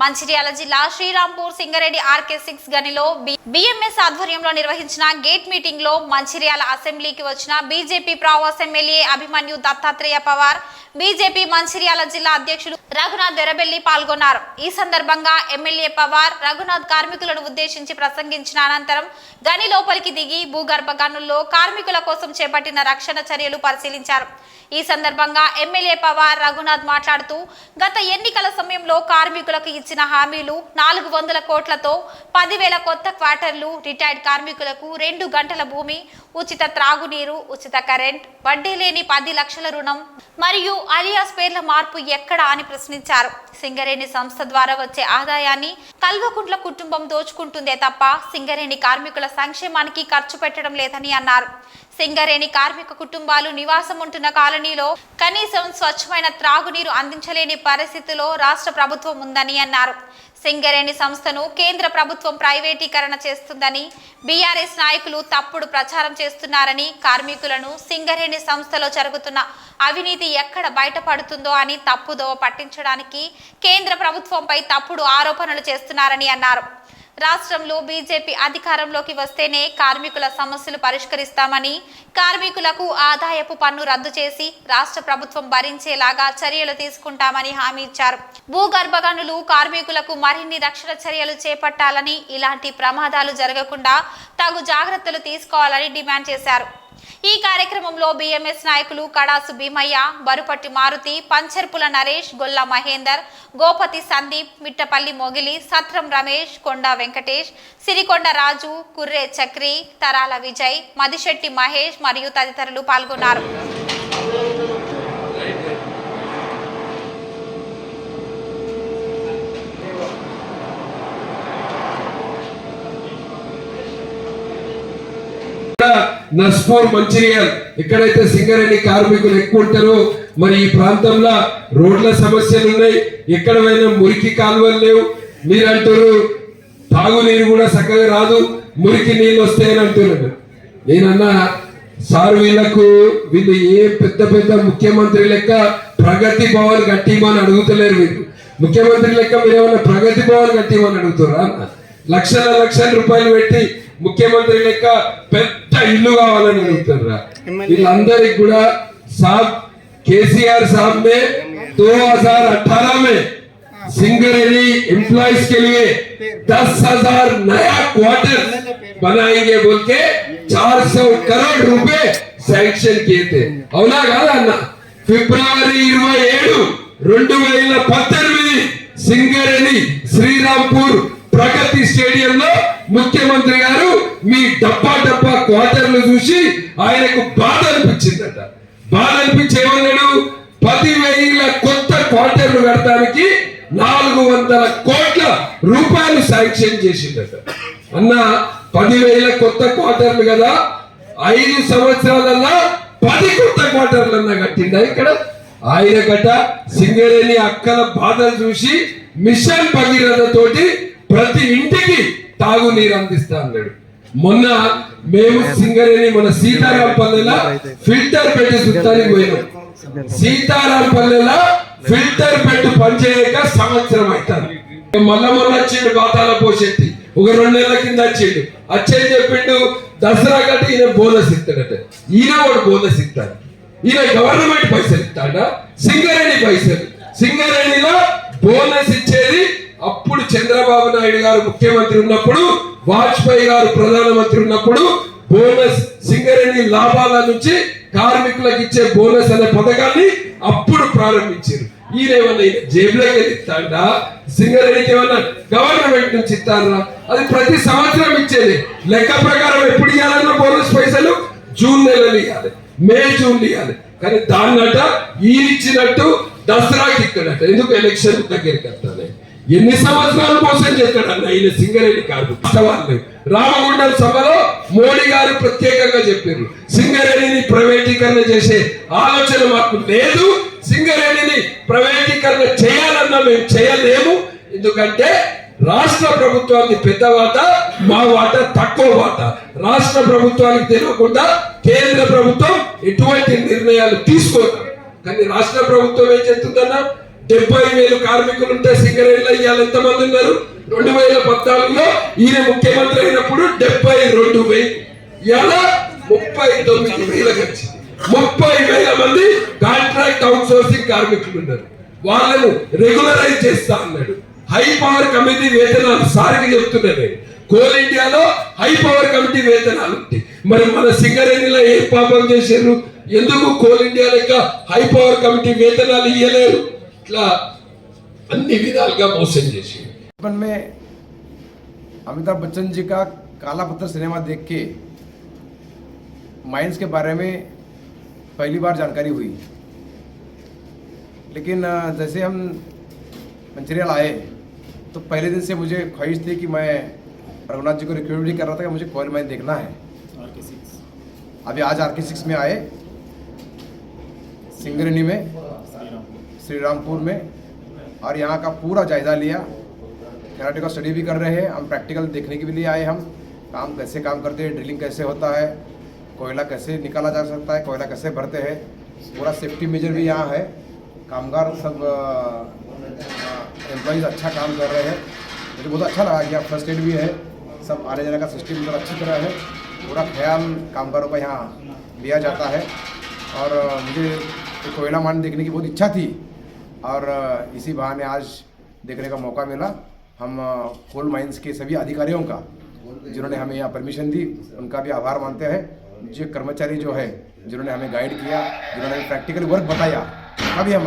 మంచిర్యాల జిల్లా Srirampur Singareddy RK six గనిలో BMS ఆధ్వర్యంలో నిర్వహించిన గేట్ మీటింగ్లో మంచిర్యాల అసెంబ్లీకి వచ్చిన బీజేపీ ప్రావాస్ ఎమ్మెల్యే అభిమన్యు దత్తాత్రేయ పవార్ బీజేపీ మంచిర్యాల జిల్లా అధ్యక్షులు రఘునాథ్ దెరబెల్లి పాల్గొన్నారు. ఈ సందర్భంగా ఎమ్మెల్యే పవార్ రఘునాథ్ కార్మికులను ఉద్దేశించి ప్రసంగించిన అనంతరం గని లోపలికి దిగి భూగర్భ గనుల్లో కార్మికుల కోసం చేపట్టిన రక్షణ చర్యలు పరిశీలించారు. ఈ సందర్భంగా ఎమ్మెల్యే పవార్ రఘునాథ్ మాట్లాడుతూ గత ఎన్నికల సమయంలో కార్మికులకు ఇచ్చిన హామీలు నాలుగు వందల కోట్లతో పదివేల కొత్త క్వార్టర్లు రిటైర్డ్ కార్మికులకు రెండు గంటల భూమి ఉచిత త్రాగునీరు ఉచిత కరెంట్ వడ్డీ లేని పది లక్షల రుణం మరియు అలియాస్ పేర్ల మార్పు ఎక్కడ అని ప్రశ్నించారు. సింగరేణి సంస్థ ద్వారా వచ్చే ఆదాయాన్ని కల్వకుంట్ల కుటుంబం దోచుకుంటుందే తప్ప సింగరేణి కార్మికుల సంక్షేమానికి ఖర్చు పెట్టడం లేదని అన్నారు. సింగరేణి కార్మిక కుటుంబాలు నివాసం ఉంటున్న కాలనీలో కనీసం స్వచ్ఛమైన త్రాగునీరు అందించలేని పరిస్థితిలో రాష్ట్ర ప్రభుత్వం ఉందని అన్నారు. సింగరేణి సంస్థను కేంద్ర ప్రభుత్వం ప్రైవేటీకరణ చేస్తుందని బీఆర్ఎస్ నాయకులు తప్పుడు ప్రచారం చేస్తున్నారని కార్మికులను సింగరేణి సంస్థలో జరుగుతున్న అవినీతి ఎక్కడ బయటపడుతుందో అని తప్పుదోవ పట్టించడానికి కేంద్ర ప్రభుత్వంపై తప్పుడు ఆరోపణలు చేస్తున్నారని అన్నారు. రాష్ట్రంలో బీజేపీ అధికారంలోకి వస్తేనే కార్మికుల సమస్యలు పరిష్కరిస్తామని కార్మికులకు ఆదాయపు పన్ను రద్దు చేసి రాష్ట్ర ప్రభుత్వం భరించేలాగా చర్యలు తీసుకుంటామని హామీ ఇచ్చారు. భూగర్భ గనులు కార్మికులకు మరిన్ని రక్షణ చర్యలు చేపట్టాలని ఇలాంటి ప్రమాదాలు జరగకుండా తగు జాగ్రత్తలు తీసుకోవాలని డిమాండ్ చేశారు. ఈ కార్యక్రమంలో బిఎంఎస్ నాయకులు కడాసు భీమయ్య బరుపట్టి మారుతి పంచర్పుల నరేష్ గొల్ల మహేందర్ గోపతి సందీప్ మిట్టపల్లి మొగిలి సత్రం రమేష్ కొండ వెంకటేష్ సిరికొండ రాజు కుర్రే చక్రి తరాల విజయ్ మదిశెట్టి మహేష్ మరియు తదితరులు పాల్గొన్నారు. నస్పూర్ మంచిర్యాల్ ఎక్కడైతే సింగరేణి కార్మికులు ఎక్కువ ఉంటారో మరి ఈ ప్రాంతంలో రోడ్ల సమస్యలు ఉన్నాయి. ఎక్కడ పోయినా మురికి కాలువలు లేవు. మీరు అంటారు తాగునీరు కూడా చక్కగా రాదు. మురికి నీళ్ళు వస్తాయని అంటున్నాడు నేనన్నా సార్ వీళ్ళకు వీళ్ళు ఏ పెద్ద పెద్ద ముఖ్యమంత్రి లెక్క ప్రగతి భవన్ కట్టిమని అడుగుతలేరు వీళ్ళు. ముఖ్యమంత్రి లెక్క మీరు ఏమన్నా ప్రగతి భవన్ కట్టిమని అడుగుతారా? లక్షల లక్షల రూపాయలు పెట్టి ముఖ్యమంత్రి లెక్క పెద్ద ఇల్లు కావాలని అడుగుతారా వీళ్ళందరికి కూడా సాబ్ केसीआर साहब ने 2018 में सिंगरेली एम्प्लॉयज के लिए दस हजार नया क्वार्टर बनाएंगे बोल के 400 करोड़ रुपए శాంక్షన్ किए అవునా కాదా అన్న ఫిబ్రవరి ఇరవై ఏడు రెండు వేల పద్దెనిమిది సింగరేణి శ్రీరాంపూర్ ప్రగతి స్టేడియం లో ముఖ్యమంత్రి గారు మీ డబ్బా డబ్బా క్వార్టర్లు చూసి ఆయనకు బాధ అనిపించిందట. బాధ అనిపించి ఏమన్నాడు పదివేల కొత్త క్వార్టర్లు కడటానికి నాలుగు వందల కోట్ల రూపాయలు శాంక్షన్ చేసిందట. అన్న పదివేల కొత్త క్వార్టర్లు కదా ఐదు సంవత్సరాలల్లో పది కొత్త క్వార్టర్లు అన్న కట్టిందా ఇక్కడ? ఆయన గట సింగరేణి అక్కల బాధలు చూసి మిషన్ భగీరథ తోటి ప్రతి ఇంటికి తాగునీరు అందిస్తా అన్నాడు. మొన్న మేము సింగరేణి మన సీతారాం పల్లెలా ఫిల్టర్ పెట్టి సుత్తానికి పోయినాం. సీతారాం పల్లెలా ఫిల్టర్ పెట్టి పనిచేయక సంవత్సరం అవుతాను మళ్ళా మొన్న వచ్చిండు బాతాల పోషెట్టి ఒక రెండు నెలల కింద వచ్చిండు. వచ్చే చెప్పిండు దసరా కట్టి ఈయన బోనస్ ఇస్తాడట. ఈయన వాడు బోనస్ ఇస్తాడు. ఈయన గవర్నమెంట్ పైసలు ఇస్తాడా? సింగరేణి పైసలు. సింగరేణిలో బోనస్ ఇచ్చేది అప్పుడు చంద్రబాబు నాయుడు గారు ముఖ్యమంత్రి ఉన్నప్పుడు వాజ్పేయి గారు ప్రధానమంత్రి ఉన్నప్పుడు బోనస్ సింగరేణి లాభాల నుంచి కార్మికులకు ఇచ్చే బోనస్ అనే పథకాన్ని అప్పుడు ప్రారంభించారు. ఈయనేమన్నా జేబులోకి వెళ్ళి ఇస్తాడా? సింగరేణికి ఏమన్నా గవర్నమెంట్ నుంచి ఇస్తారా? అది ప్రతి సంవత్సరం ఇచ్చేది. లెక్క ప్రకారం ఎప్పుడు ఇవ్వాలన్న బోనస్ పైసలు? జూన్ నెలలు ఇవ్వాలి. మే జూన్ ఇవ్వాలి. కానీ దాన్నట ఈయనిచ్చినట్టు దసరాకి ఇక్కడట. ఎందుకు ఎలక్షన్ దగ్గరికి వస్తానే? ఎన్ని సంవత్సరాలు మోసం చేస్తాడన్న ఈయన సింగరేణి కాదు సవాళ్ళు రామగుండం సభలో మోడీ గారు ప్రత్యేకంగా చెప్పారు సింగరేణిని ప్రైవేటీకరణ చేసే ఆలోచన మాకు లేదు సింగరేణిని ప్రైవేటీకరణ చేయాలన్నా మేము చేయలేము. ఎందుకంటే రాష్ట్ర ప్రభుత్వానికి పెద్ద వాటా మా వాటా తక్కువ వాటా. రాష్ట్ర ప్రభుత్వానికి తెలియకుండా కేంద్ర ప్రభుత్వం ఎటువంటి నిర్ణయాలు తీసుకోదు. కానీ రాష్ట్ర ప్రభుత్వం ఏం చేస్తుందన్నా డెబ్బై వేలు కార్మికులు ఉంటే సింగరేణిలో ఇవాళ ఎంతమంది ఉన్నారు? రెండు వేల పద్నాలుగులో ఈయన ముఖ్యమంత్రి అయినప్పుడు డెబ్బై రెండు వేలు. ఇవాళ ముప్పై తొమ్మిది వేల ఖర్చు. ముప్పై వేల మంది కాంట్రాక్ట్ అవుట్సోర్సింగ్ కార్మికులు ఉన్నారు. వాళ్ళను రెగ్యులరైజ్ చేస్తా అన్నాడు. హై పవర్ కమిటీ వేతనాలు సారికి చెప్తున్నాను కోల్ ఇండియాలో హై పవర్ కమిటీ వేతనాలు ఉంటాయి. మరి మన సింగరేణిలో ఏం పాపం చేశారు? ఎందుకు కోల్ ఇండియా లెక్క హై పవర్ కమిటీ వేతనాలు ఇవ్వలేరు ఇట్లా అన్ని విధాలుగా మోసం చేసి बचपन में अमिताभ बच्चन जी का काला पत्थर सिनेमा देख के माइंस के बारे में पहली बार जानकारी हुई लेकिन अ, जैसे हम मंचरियल आए तो पहले दिन से मुझे ख्वाहिश थी कि मैं रघुनाथ जी को रिक्वेस्ट भी कर रहा था कि मुझे कोयल माइन देखना है अभी आज आर के सिक्स में आए सिंगरनी में श्री रामपुर में और यहाँ का पूरा जायज़ा लिया। कराटे का स्टडी भी कर रहे हैं। हम प्रैक्टिकल देखने के लिए आए हम। काम कैसे काम करते हैं ड्रिलिंग कैसे होता है, कोयला कैसे निकाला जा सकता है, कोयला कैसे भरते हैं। पूरा सेफ्टी मेजर भी यहाँ है। कामगार सब एम्प्लॉज अच्छा काम कर रहे हैं। मुझे बहुत अच्छा लगा यहाँ फ़र्स्ट एड भी है। सब आने जाने का सिस्टम इधर अच्छी तरह है। पूरा ख्याल कामगारों का यहाँ लिया जाता है। और मुझे कोयला मान देखने की बहुत इच्छा थी। और इसी बहाने आज देखने का मौका मिला। हम कोल माइंस के सभी अधिकारियों का, जिन्होंने हमें यहाँ परमिशन दी, उनका भी आभार मानते हैं। जो कर्मचारी जो है, जिन्होंने हमें गाइड किया, जिन्होंने प्रैक्टिकल वर्क बताया उनका भी हम